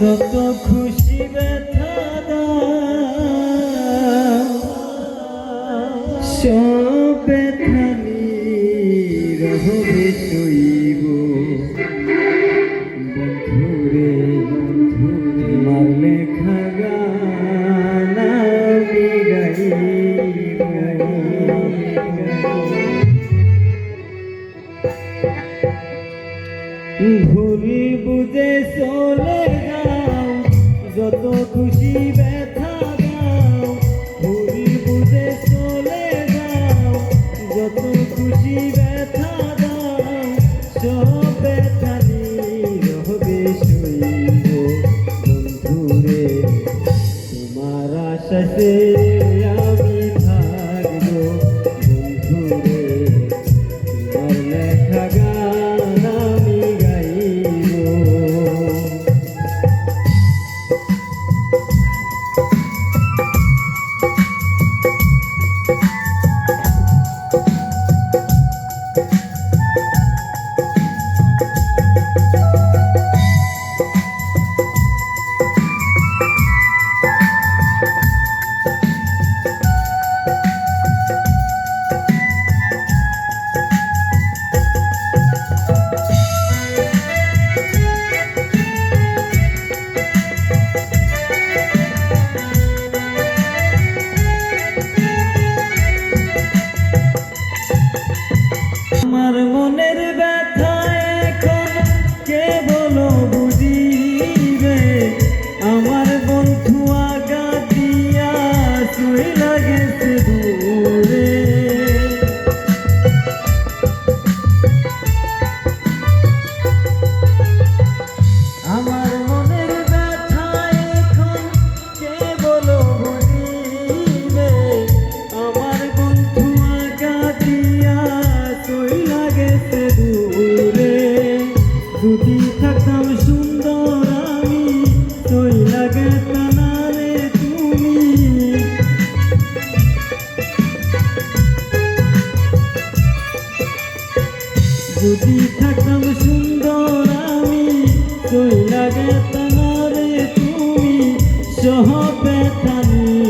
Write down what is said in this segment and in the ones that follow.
যত খুশি ব্যথা সব ব্যথা রহবে ভুল বুঝে চলে যাও, যত খুশি ব্যথা দাও। ভুল বুঝে চলে যাও, যত খুশি ব্যথা দাও। সব ব্যথা নিরবে শৈব বন্ধুরে, তোমার আশাসে থাকতাম সুন্দর আমি সই লাগে না রে তুমি? যদি থাকতাম সুন্দর আমি তুই লাগে তারে তুমি? সহ ব্যথানি হবে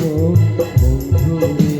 বন্ধু